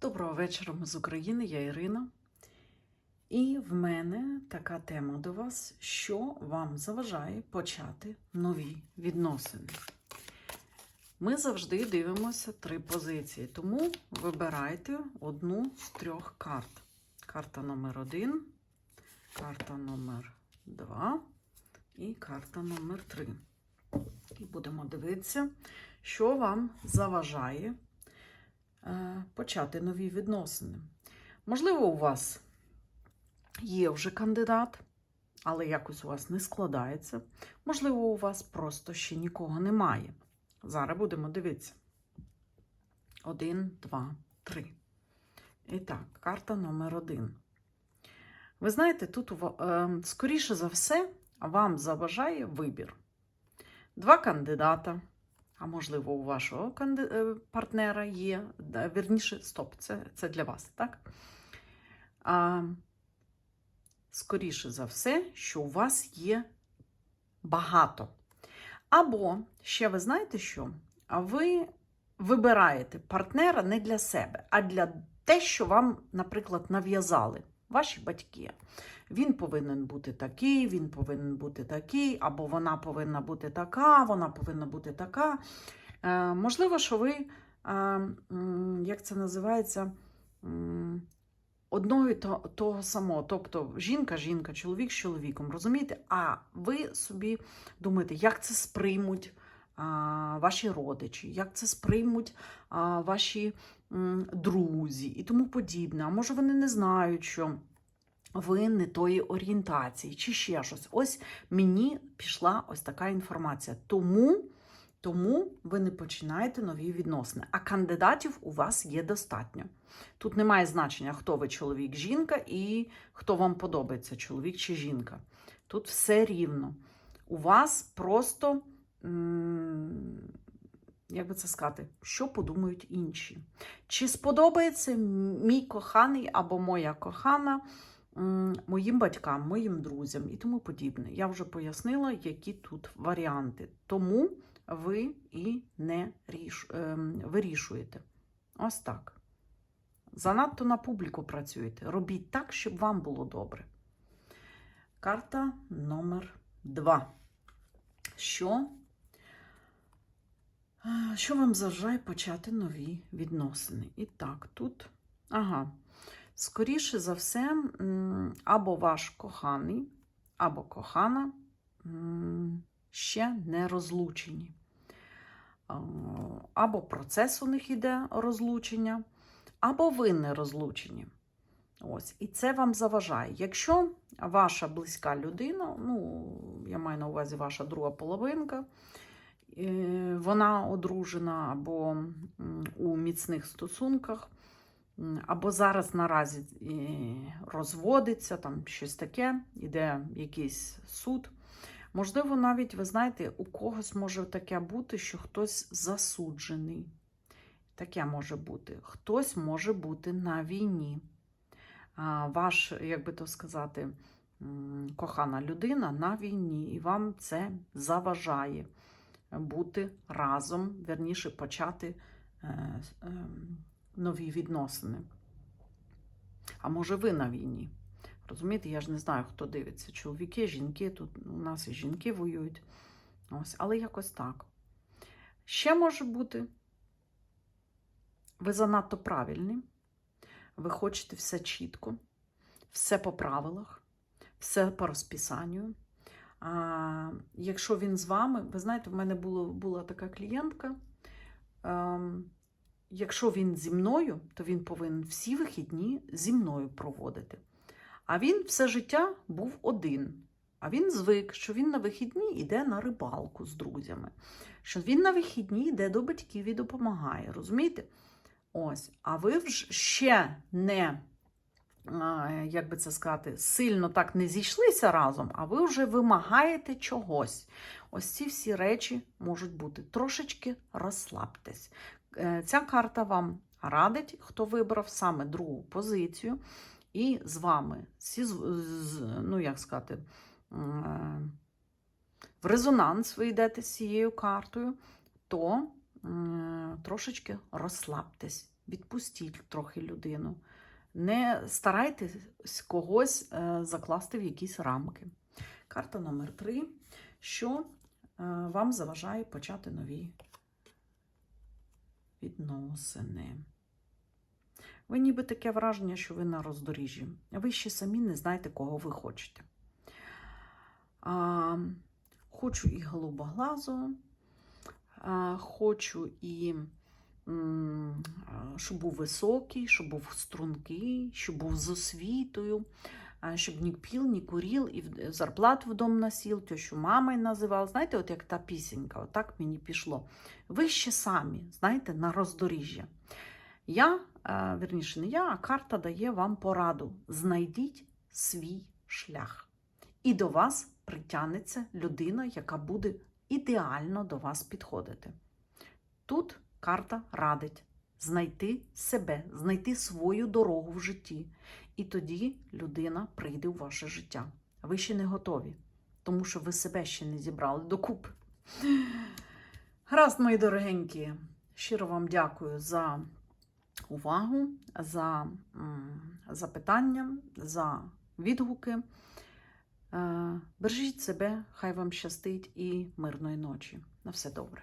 Доброго вечора, ми з України, я Ірина. І в мене така тема до вас, що вам заважає почати нові відносини. Ми завжди дивимося три позиції, тому вибирайте одну з трьох карт. Карта номер один, карта номер два і карта номер три. І будемо дивитися, що вам заважає почати нові відносини. Можливо, у вас є вже кандидат, але якось у вас не складається. Можливо, у вас просто ще нікого немає. Зараз будемо дивитися. Один, два, три. І так, карта номер один. Ви знаєте, тут, е, скоріше за все, вам заважає вибір. Два кандидата, а можливо, у вашого е, партнера є. да, Вірніше, стоп, це, це для вас, так? А, скоріше за все, що у вас є багато. Або, ще ви знаєте що? Ви вибираєте партнера не для себе, а для те, що вам, наприклад, нав'язали ваші батьки. Він повинен бути такий, він повинен бути такий, або вона повинна бути така, вона повинна бути така. Е, можливо, що ви, е, як це називається, одного і то- того самого. Тобто жінка, жінка, чоловік з чоловіком, розумієте? А ви собі думаєте, як це сприймуть а, ваші родичі, як це сприймуть а, ваші м, друзі і тому подібне. А може вони не знають, що ви не тої орієнтації, чи ще щось. Ось мені пішла ось така інформація. Тому, тому ви не починаєте нові відносини. А кандидатів у вас є достатньо. Тут немає значення, хто ви чоловік, жінка, і хто вам подобається, чоловік чи жінка. Тут все рівно. У вас просто, як би це сказати, що подумають інші. Чи сподобається мій коханий або моя кохана моїм батькам, моїм друзям і тому подібне. Я вже пояснила, які тут варіанти. Тому ви і не ріш, ем, вирішуєте. Ось так. Занадто на публіку працюєте. Робіть так, щоб вам було добре. Карта номер два. Що? Що вам заважає почати нові відносини? І так, тут. Ага. Скоріше за все, або ваш коханий, або кохана ще не розлучені. Або процес у них іде розлучення, або ви не розлучені. Ось, і це вам заважає. Якщо ваша близька людина, ну, я маю на увазі ваша друга половинка, е, вона одружена або у міцних стосунках, або зараз наразі е, розводиться, там щось таке, іде якийсь суд. Можливо, навіть, ви знаєте, у когось може таке бути, що хтось засуджений. Таке може бути. Хтось може бути на війні. Ваш, як би то сказати, кохана людина на війні, і вам це заважає бути разом, верніше почати е, ем, нові відносини. А може, ви на війні? Розумієте, я ж не знаю, хто дивиться. Чоловіки, жінки, тут у нас і жінки воюють. Ось, але якось так. Ще може бути, ви занадто правильні, ви хочете все чітко, все по правилах, все по розписанню. А, якщо він з вами, ви знаєте, в мене було, була така клієнтка. Ем, якщо він зі мною, то він повинен всі вихідні зі мною проводити. А він все життя був один. А він звик, що він на вихідні йде на рибалку з друзями, що він на вихідні йде до батьків і допомагає. Розумієте? Ось, а ви вже ще не, як би це сказати, сильно так не зійшлися разом, а ви вже вимагаєте чогось. Ось ці всі речі можуть бути. Трошечки розслабтесь. Е, Ця карта вам радить, хто вибрав саме другу позицію, і з вами, ну як сказати, е, в резонанс ви йдете з цією картою, то трошечки розслабтесь. відпустіть трохи людину. Не старайтесь когось е, закласти в якісь рамки. Карта номер три. Що вам заважає почати нові відносини? Ви ніби таке враження, що ви на роздоріжжі. Ви ще самі не знаєте, кого ви хочете. А, хочу і голубоглазу, а, хочу і щоб був високий, щоб був стрункий, щоб був з освітою, щоб ні піл, ні куріл, і в- зарплату в дом носив, тещу мамою називав. Знаєте, от як та пісенька, отак мені пішло. Ви ще самі, знаєте, на роздоріжжя. Я, е, вірніше, не я, а карта дає вам пораду. Знайдіть свій шлях. І до вас притягнеться людина, яка буде ідеально до вас підходити. Тут карта радить знайти себе, знайти свою дорогу в житті. І тоді людина прийде у ваше життя. Ви ще не готові, тому що ви себе ще не зібрали докупи. Гаразд, мої дорогенькі, щиро вам дякую за увагу, за запитання, за відгуки. Е, Бережіть себе, хай вам щастить і мирної ночі. На все добре.